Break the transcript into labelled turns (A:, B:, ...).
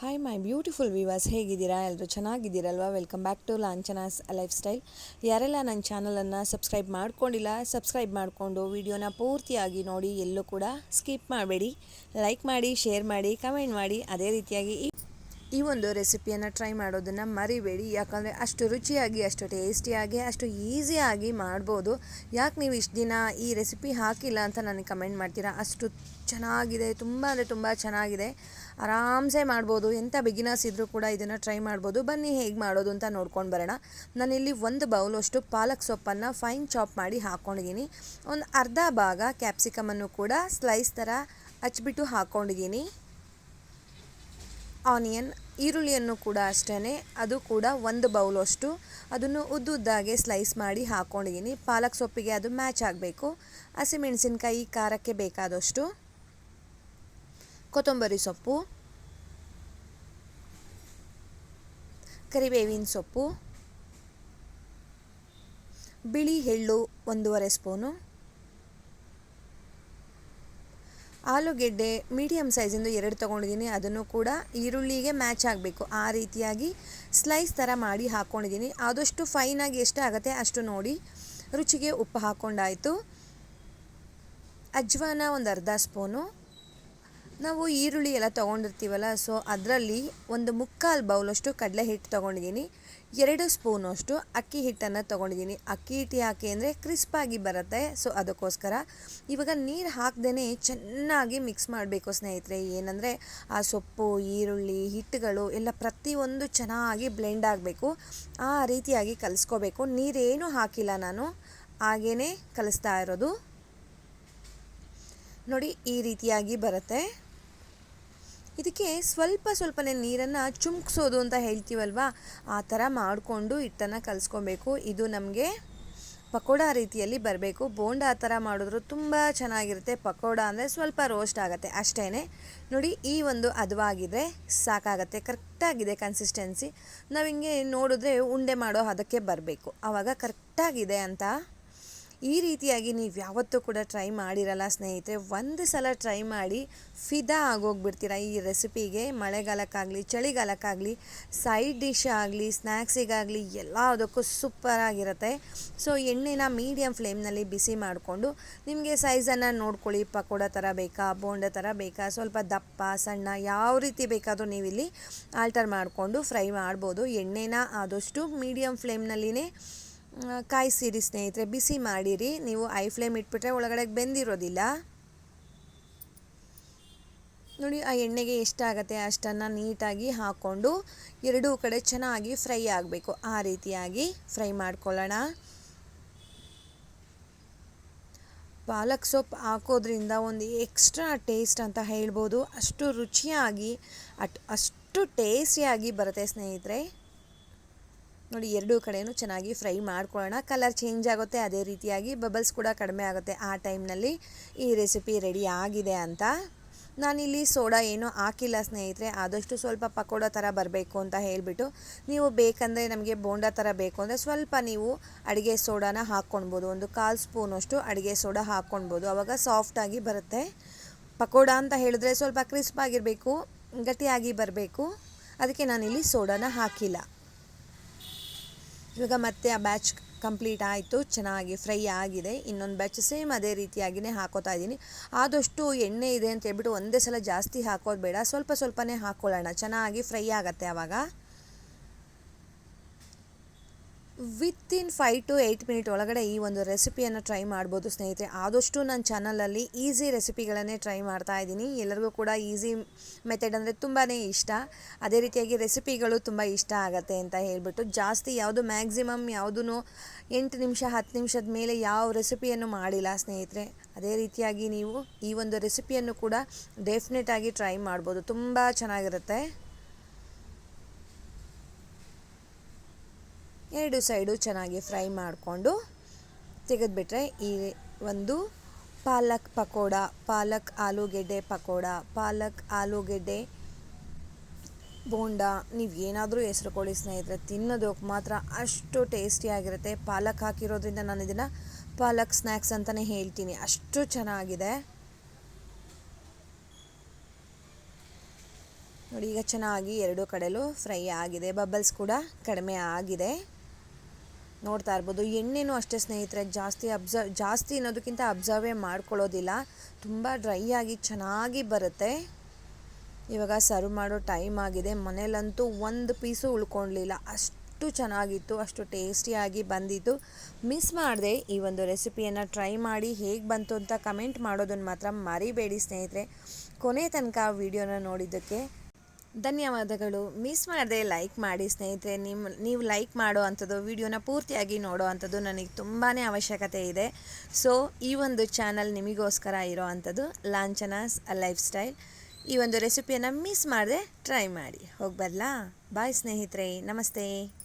A: Hi my beautiful ವಿವಾಸ್ ಹೇಗಿದ್ದೀರಾ? ಎಲ್ಲರೂ ಚೆನ್ನಾಗಿದ್ದೀರಲ್ವಾ? Welcome back to ಲಾಂಚನಾಸ್ lifestyle ಯಾರೆಲ್ಲ ನನ್ನ ಚಾನಲನ್ನು ಸಬ್ಸ್ಕ್ರೈಬ್ ಮಾಡ್ಕೊಂಡಿಲ್ಲ ಸಬ್ಸ್ಕ್ರೈಬ್ ಮಾಡಿಕೊಂಡು ವಿಡಿಯೋನ ಪೂರ್ತಿಯಾಗಿ ನೋಡಿ ಎಲ್ಲೂ ಕೂಡ ಸ್ಕಿಪ್ ಮಾಡಬೇಡಿ. ಲೈಕ್ ಮಾಡಿ ಶೇರ್ ಮಾಡಿ ಕಮೆಂಟ್ ಮಾಡಿ, ಅದೇ ರೀತಿಯಾಗಿ ಈ ಒಂದು ರೆಸಿಪಿಯನ್ನು ಟ್ರೈ ಮಾಡೋದನ್ನು ಮರಿಬೇಡಿ. ಯಾಕಂದರೆ ಅಷ್ಟು ರುಚಿಯಾಗಿ, ಅಷ್ಟು ಟೇಸ್ಟಿಯಾಗಿ ಅಷ್ಟು ಈಸಿಯಾಗಿ ಮಾಡ್ಬೋದು. ಯಾಕೆ ನೀವು ಇಷ್ಟು ದಿನ ಈ ರೆಸಿಪಿ ಹಾಕಿಲ್ಲ ಅಂತ ನನಗೆ ಕಮೆಂಟ್ ಮಾಡ್ತೀರಾ? ಅಷ್ಟು ಚೆನ್ನಾಗಿದೆ, ತುಂಬ ಅಂದರೆ ತುಂಬ ಚೆನ್ನಾಗಿದೆ. ಆರಾಮ್ಸೆ ಮಾಡ್ಬೋದು. ಎಂಥ ಬಿಗಿನರ್ಸ್ ಇದ್ದರೂ ಕೂಡ ಇದನ್ನು ಟ್ರೈ ಮಾಡ್ಬೋದು. ಬನ್ನಿ ಹೇಗೆ ಮಾಡೋದು ಅಂತ ನೋಡ್ಕೊಂಡು ಬರೋಣ. ನಾನಿಲ್ಲಿ ಒಂದು ಬೌಲಷ್ಟು ಪಾಲಕ್ ಸೊಪ್ಪನ್ನು ಫೈನ್ ಚಾಪ್ ಮಾಡಿ ಹಾಕ್ಕೊಂಡಿದ್ದೀನಿ ಒಂದು ಅರ್ಧ ಭಾಗ ಕ್ಯಾಪ್ಸಿಕಮನ್ನು ಕೂಡ ಸ್ಲೈಸ್ ಥರ ಹಚ್ಬಿಟ್ಟು ಹಾಕ್ಕೊಂಡಿದ್ದೀನಿ ಆನಿಯನ್, ಈರುಳ್ಳಿಯನ್ನು ಕೂಡ ಅಷ್ಟೇ ಅದು ಕೂಡ ಒಂದು ಬೌಲಷ್ಟು ಅದನ್ನು ಉದ್ದುದ್ದಾಗೆ ಸ್ಲೈಸ್ ಮಾಡಿ ಹಾಕ್ಕೊಂಡಿದ್ದೀನಿ ಪಾಲಕ್ ಸೊಪ್ಪಿಗೆ ಅದು ಮ್ಯಾಚ್ ಆಗಬೇಕು. ಹಸಿಮೆಣಸಿನ್ಕಾಯಿ ಖಾರಕ್ಕೆ ಬೇಕಾದಷ್ಟು. ಕೊತ್ತಂಬರಿ ಸೊಪ್ಪು. ಕರಿಬೇವಿನ ಸೊಪ್ಪು. ಬಿಳಿ ಎಳ್ಳು ಒಂದೂವರೆ ಸ್ಪೂನು. ಆಲೂಗೆಡ್ಡೆ ಮೀಡಿಯಮ್ ಸೈಜಿಂದು ಎರಡು ತೊಗೊಂಡಿದ್ದೀನಿ. ಅದನ್ನು ಕೂಡ ಈರುಳ್ಳಿಗೆ ಮ್ಯಾಚ್ ಆಗಬೇಕು. ಆ ರೀತಿಯಾಗಿ ಸ್ಲೈಸ್ ಥರ ಮಾಡಿ ಹಾಕ್ಕೊಂಡಿದ್ದೀನಿ ಆದಷ್ಟು ಫೈನಾಗಿ ಎಷ್ಟು ಆಗುತ್ತೆ ಅಷ್ಟು ನೋಡಿ ರುಚಿಗೆ ಉಪ್ಪು ಹಾಕ್ಕೊಂಡಾಯಿತು ಅಜ್ವಾನ ಒಂದು ಅರ್ಧ ಸ್ಪೂನು ನಾವು ಈರುಳ್ಳಿ ಎಲ್ಲ ತೊಗೊಂಡಿರ್ತೀವಲ್ಲ ಸೊ ಅದರಲ್ಲಿ ಒಂದು ಮುಕ್ಕಾಲು ಬೌಲಷ್ಟು ಕಡಲೆ ಹಿಟ್ಟು ತೊಗೊಂಡಿದ್ದೀನಿ, ಎರಡು ಸ್ಪೂನಷ್ಟು ಅಕ್ಕಿ ಹಿಟ್ಟನ್ನು ತೊಗೊಂಡಿದ್ದೀನಿ. ಅಕ್ಕಿ ಹಿಟ್ಟು ಯಾಕೆ ಅಂದರೆ ಕ್ರಿಸ್ಪಾಗಿ ಬರುತ್ತೆ ಸೊ ಅದಕ್ಕೋಸ್ಕರ. ಇವಾಗ ನೀರು ಹಾಕ್ದೇ ಚೆನ್ನಾಗಿ ಮಿಕ್ಸ್ ಮಾಡಬೇಕು ಸ್ನೇಹಿತರೆ. ಏನಂದರೆ ಆ ಸೊಪ್ಪು, ಈರುಳ್ಳಿ, ಹಿಟ್ಟುಗಳು ಎಲ್ಲ ಪ್ರತಿಯೊಂದು ಚೆನ್ನಾಗಿ ಬ್ಲೆಂಡ್ ಆಗಬೇಕು. ಆ ರೀತಿಯಾಗಿ ಕಲಿಸ್ಕೋಬೇಕು. ನೀರೇನು ಹಾಕಿಲ್ಲ ನಾನು ಹಾಗೇ ಕಲಿಸ್ತಾ ಇರೋದು. ನೋಡಿ, ಈ ರೀತಿಯಾಗಿ ಬರುತ್ತೆ. ಇದಕ್ಕೆ ಸ್ವಲ್ಪ ಸ್ವಲ್ಪನೇ ನೀರನ್ನು ಚುಮ್ಕಿಸೋದು ಅಂತ ಹೇಳ್ತೀವಲ್ವ? ಆ ಥರ ಮಾಡಿಕೊಂಡು ಹಿಟ್ಟನ್ನು ಕಲಿಸ್ಕೊಬೇಕು. ಇದು ನಮಗೆ ಪಕೋಡ ರೀತಿಯಲ್ಲಿ ಬರಬೇಕು. ಬೋಂಡ ಆ ಥರ ಮಾಡಿದ್ರು ತುಂಬ ಚೆನ್ನಾಗಿರುತ್ತೆ. ಪಕೋಡ ಅಂದರೆ ಸ್ವಲ್ಪ ರೋಸ್ಟ್ ಆಗುತ್ತೆ ಅಷ್ಟೇ ನೋಡಿ, ಈ ಒಂದು ಹದವಾಗಿದ್ರೆ ಸಾಕಾಗತ್ತೆ. ಕರೆಕ್ಟಾಗಿದೆ ಕನ್ಸಿಸ್ಟೆನ್ಸಿ ನಾವು ಹಿಂಗೆ ನೋಡಿದ್ರೆ ಉಂಡೆ ಮಾಡೋ ಅದಕ್ಕೆ ಬರಬೇಕು. ಆವಾಗ ಕರೆಕ್ಟಾಗಿದೆ ಅಂತ ಈ ರೀತಿಯಾಗಿ ನೀವು ಯಾವತ್ತೂ ಕೂಡ ಟ್ರೈ ಮಾಡಿರಲ್ಲ ಸ್ನೇಹಿತರೆ, ಒಂದು ಸಲ ಟ್ರೈ ಮಾಡಿ ಫಿದಾ ಆಗೋಗ್ಬಿಡ್ತೀರ ಈ ರೆಸಿಪಿಗೆ ಮಳೆಗಾಲಕ್ಕಾಗಲಿ, ಚಳಿಗಾಲಕ್ಕಾಗಲಿ ಸೈಡ್ ಡಿಶ್ ಆಗಲಿ ಸ್ನ್ಯಾಕ್ಸಿಗಾಗಲಿ ಎಲ್ಲದಕ್ಕೂ ಸೂಪರಾಗಿರುತ್ತೆ ಸೊ ಎಣ್ಣೆನ ಮೀಡಿಯಮ್ ಫ್ಲೇಮ್ನಲ್ಲಿ ಬಿಸಿ ಮಾಡಿಕೊಂಡು ನಿಮಗೆ ಸೈಜನ್ನು ನೋಡ್ಕೊಳ್ಳಿ. ಪಕೋಡ ಥರ ಬೇಕಾ, ಬೋಂಡ ಥರ ಬೇಕಾ, ಸ್ವಲ್ಪ ದಪ್ಪ, ಸಣ್ಣ, ಯಾವ ರೀತಿ ಬೇಕಾದರೂ ನೀವಿಲ್ಲಿ ಆಲ್ಟರ್ ಮಾಡಿಕೊಂಡು ಫ್ರೈ ಮಾಡ್ಬೋದು. ಎಣ್ಣೆನ ಆದಷ್ಟು ಮೀಡಿಯಮ್ ಫ್ಲೇಮ್ನಲ್ಲಿನೇ ಕಾಯಿಸಿರಿ ಸ್ನೇಹಿತರೆ, ಬಿಸಿ ಮಾಡಿರಿ. ನೀವು ಐ ಫ್ಲೇಮ್ ಇಟ್ಬಿಟ್ರೆ ಒಳಗಡೆ ಬೆಂದಿರೋದಿಲ್ಲ. ನೋಡಿ, ಆ ಎಣ್ಣೆಗೆ ಎಷ್ಟಾಗತ್ತೆ ಅಷ್ಟನ್ನು ನೀಟಾಗಿ ಹಾಕ್ಕೊಂಡು ಎರಡೂ ಕಡೆ ಚೆನ್ನಾಗಿ ಫ್ರೈ ಆಗಬೇಕು. ಆ ರೀತಿಯಾಗಿ ಫ್ರೈ ಮಾಡ್ಕೊಳ್ಳೋಣ. ಪಾಲಕ್ ಸೊಪ್ಪು ಹಾಕೋದ್ರಿಂದ ಒಂದು ಎಕ್ಸ್ಟ್ರಾ ಟೇಸ್ಟ್ ಅಂತ ಹೇಳ್ಬೋದು. ಅಷ್ಟು ರುಚಿಯಾಗಿ, ಅಟ್, ಅಷ್ಟು ಟೇಸ್ಟಿಯಾಗಿ ಬರುತ್ತೆ ಸ್ನೇಹಿತರೆ. ನೋಡಿ, ಎರಡೂ ಕಡೆಯೂ ಚೆನ್ನಾಗಿ ಫ್ರೈ ಮಾಡ್ಕೊಳ್ಳೋಣ. ಕಲರ್ ಚೇಂಜ್ ಆಗುತ್ತೆ, ಅದೇ ರೀತಿಯಾಗಿ ಬಬಲ್ಸ್ ಕೂಡ ಕಡಿಮೆ ಆಗುತ್ತೆ ಆ ಟೈಮ್ನಲ್ಲಿ ಈ ರೆಸಿಪಿ ರೆಡಿ ಆಗಿದೆ ಅಂತ. ನಾನಿಲ್ಲಿ ಸೋಡಾ ಏನೂ ಹಾಕಿಲ್ಲ ಸ್ನೇಹಿತರೆ, ಆದಷ್ಟು ಸ್ವಲ್ಪ ಪಕೋಡ ಥರ ಬರಬೇಕು ಅಂತ ಹೇಳಿಬಿಟ್ಟು, ನೀವು ಬೇಕಂದರೆ ನಮಗೆ ಬೋಂಡ ಥರ ಬೇಕು ಅಂದರೆ ಸ್ವಲ್ಪ ನೀವು ಅಡುಗೆ ಸೋಡಾನ ಹಾಕ್ಕೊಳ್ಬೋದು ಒಂದು ಕಾಲು ಸ್ಪೂನಷ್ಟು ಅಡುಗೆ ಸೋಡಾ ಹಾಕ್ಕೊಳ್ಬೋದು ಆವಾಗ ಸಾಫ್ಟಾಗಿ ಬರುತ್ತೆ. ಪಕೋಡ ಅಂತ ಹೇಳಿದ್ರೆ ಸ್ವಲ್ಪ ಕ್ರಿಸ್ಪಾಗಿರಬೇಕು ಗಟ್ಟಿಯಾಗಿ ಬರಬೇಕು. ಅದಕ್ಕೆ ನಾನಿಲ್ಲಿ ಸೋಡಾನ ಹಾಕಿಲ್ಲ. ಇವಾಗ ಮತ್ತೆ ಆ ಬ್ಯಾಚ್ ಕಂಪ್ಲೀಟ್ ಆಯಿತು, ಚೆನ್ನಾಗಿ ಫ್ರೈ ಆಗಿದೆ. ಇನ್ನೊಂದು ಬ್ಯಾಚ್ ಸೇಮ್ ಅದೇ ರೀತಿಯಾಗಿಯೇ ಹಾಕೋತಾ ಇದ್ದೀನಿ. ಆದಷ್ಟು ಎಣ್ಣೆ ಇದೆ ಅಂತ ಹೇಳ್ಬಿಟ್ಟು ಒಂದೇ ಸಲ ಜಾಸ್ತಿ ಹಾಕೋದು ಬೇಡ. ಸ್ವಲ್ಪ ಸ್ವಲ್ಪನೇ ಹಾಕ್ಕೊಳ್ಳೋಣ ಚೆನ್ನಾಗಿ ಫ್ರೈ ಆಗುತ್ತೆ ಆವಾಗ within five to eight minute ಒಳಗಡೆ ಈ ಒಂದು ರೆಸಿಪಿಯನ್ನು ಟ್ರೈ ಮಾಡ್ಬೋದು ಸ್ನೇಹಿತರೆ. ಆದಷ್ಟು ನನ್ನ ಚಾನಲಲ್ಲಿ ಈಸಿ ರೆಸಿಪಿಗಳನ್ನೇ ಟ್ರೈ ಮಾಡ್ತಾ ಇದ್ದೀನಿ. ಎಲ್ಲರಿಗೂ ಕೂಡ ಈಸಿ ಮೆಥಡ್ ಅಂದರೆ ತುಂಬಾ ಇಷ್ಟ. ಅದೇ ರೀತಿಯಾಗಿ ರೆಸಿಪಿಗಳು ತುಂಬ ಇಷ್ಟ ಆಗುತ್ತೆ ಅಂತ ಹೇಳಿಬಿಟ್ಟು ಜಾಸ್ತಿ ಯಾವುದು ಮ್ಯಾಕ್ಸಿಮಮ್ ಯಾವುದೂ ಎಂಟು ನಿಮಿಷ, ಹತ್ತು ನಿಮಿಷದ ಮೇಲೆ ಯಾವ ರೆಸಿಪಿಯನ್ನು ಮಾಡಿಲ್ಲ ಸ್ನೇಹಿತರೆ. ಅದೇ ರೀತಿಯಾಗಿ ನೀವು ಈ ಒಂದು ರೆಸಿಪಿಯನ್ನು ಕೂಡ ಡೆಫಿನೆಟಾಗಿ ಟ್ರೈ ಮಾಡ್ಬೋದು. ತುಂಬ ಚೆನ್ನಾಗಿರುತ್ತೆ. ಎರಡು ಸೈಡು ಚೆನ್ನಾಗಿ ಫ್ರೈ ಮಾಡಿಕೊಂಡು ತೆಗೆದುಬಿಟ್ರೆ ಈ ಒಂದು ಪಾಲಕ್ ಪಕೋಡ, ಪಾಲಕ್ ಆಲೂಗೆಡ್ಡೆ ಪಕೋಡ, ಪಾಲಕ್ ಆಲೂಗೆಡ್ಡೆ ಬೋಂಡ, ನೀವು ಏನಾದರೂ ಹೆಸರು ಕೊಡಿ ಸ್ನೇಹಿತರೆ ತಿನ್ನೋದಕ್ಕೆ ಮಾತ್ರ ಅಷ್ಟು ಟೇಸ್ಟಿಯಾಗಿರುತ್ತೆ ಪಾಲಕ್ ಹಾಕಿರೋದ್ರಿಂದ ನಾನು ಇದನ್ನು ಪಾಲಕ್ ಸ್ನ್ಯಾಕ್ಸ್ ಅಂತಲೇ ಹೇಳ್ತೀನಿ. ಅಷ್ಟು ಚೆನ್ನಾಗಿದೆ. ನೋಡಿ, ಈಗ ಚೆನ್ನಾಗಿ ಎರಡೂ ಕಡೆಯಲ್ಲೂ ಫ್ರೈ ಆಗಿದೆ. ಬಬಲ್ಸ್ ಕೂಡ ಕಡಿಮೆ ಆಗಿದೆ. ನೋಡ್ತಾ ಇರ್ಬೋದು. ಎಣ್ಣೆನೂ ಅಷ್ಟೇ ಸ್ನೇಹಿತರೆ, ಜಾಸ್ತಿ ಅಬ್ಸರ್ವ್ ಜಾಸ್ತಿ ಅನ್ನೋದಕ್ಕಿಂತ ಅಬ್ಸರ್ವೇ ಮಾಡ್ಕೊಳ್ಳೋದಿಲ್ಲ. ತುಂಬ ಡ್ರೈ ಆಗಿ ಚೆನ್ನಾಗಿ ಬರುತ್ತೆ. ಇವಾಗ ಸರ್ವ್ ಮಾಡೋ ಟೈಮ್ ಆಗಿದೆ. ಮನೇಲಂತೂ ಒಂದು ಪೀಸು ಉಳ್ಕೊಳ್ಲಿಲ್ಲ ಅಷ್ಟು ಚೆನ್ನಾಗಿತ್ತು, ಅಷ್ಟು ಟೇಸ್ಟಿಯಾಗಿ ಬಂದಿತ್ತು. ಮಿಸ್ ಮಾಡಿದೆ ಈ ಒಂದು ರೆಸಿಪಿಯನ್ನು ಟ್ರೈ ಮಾಡಿ ಹೇಗೆ ಬಂತು ಅಂತ ಕಮೆಂಟ್ ಮಾಡೋದನ್ನು ಮಾತ್ರ ಮರಿಬೇಡಿ ಸ್ನೇಹಿತರೆ. ಕೊನೆ ತನಕ ವಿಡಿಯೋನ ನೋಡಿದ್ದಕ್ಕೆ ಧನ್ಯವಾದಗಳು. ಮಿಸ್ ಮಾಡದೆ ಲೈಕ್ ಮಾಡಿ ಸ್ನೇಹಿತರೆ ನಿಮ್ಮ ನೀವು ಲೈಕ್ ಮಾಡೋ ಅಂಥದ್ದು, ವಿಡಿಯೋನ ಪೂರ್ತಿಯಾಗಿ ನೋಡೋ ಅಂಥದ್ದು ನನಗೆ ತುಂಬಾ ಅವಶ್ಯಕತೆ ಇದೆ. ಸೊ ಈ ಒಂದು ಚಾನಲ್ ನಿಮಗೋಸ್ಕರ ಇರೋ ಅಂಥದ್ದು ಲಾಂಛನಾಸ್ ಲೈಫ್ ಸ್ಟೈಲ್. ಈ ಒಂದು ರೆಸಿಪಿಯನ್ನು ಮಿಸ್ ಮಾಡದೆ ಟ್ರೈ ಮಾಡಿ. ಹೋಗಿ ಬರಲಾ ಬಾಯ್ ಸ್ನೇಹಿತರೆ. ನಮಸ್ತೆ.